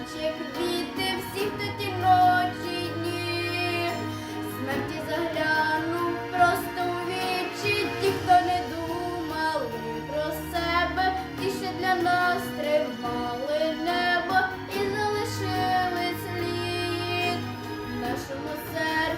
плаче всіх до ті ночі дні, смерті заглянув просто вічі, ті, не думали про себе, ті, що для нас тримали небо і залишили слід нашому серці.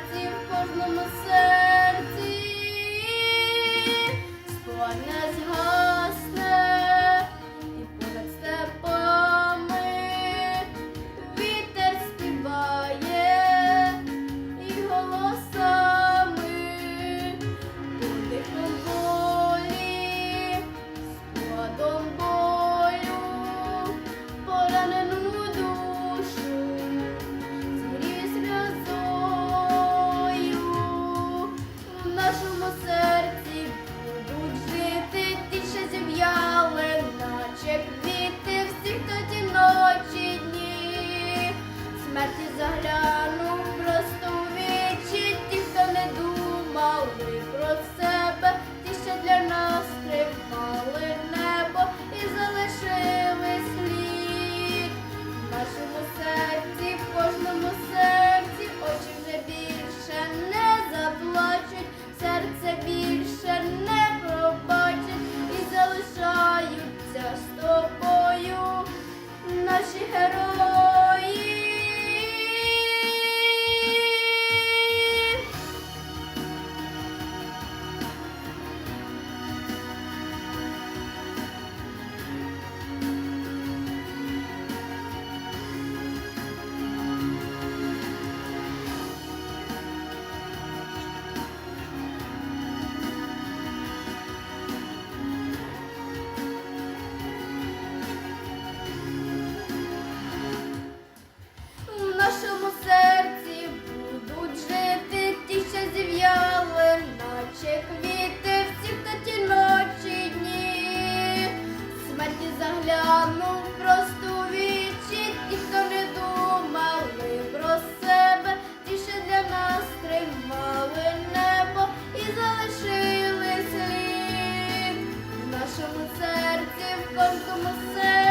нашому серці, в кожному серці, очі вже більше не заплачуть, серце більше не пробачить і залишаються з тобою наші герої. нашому серці, в кожному серці.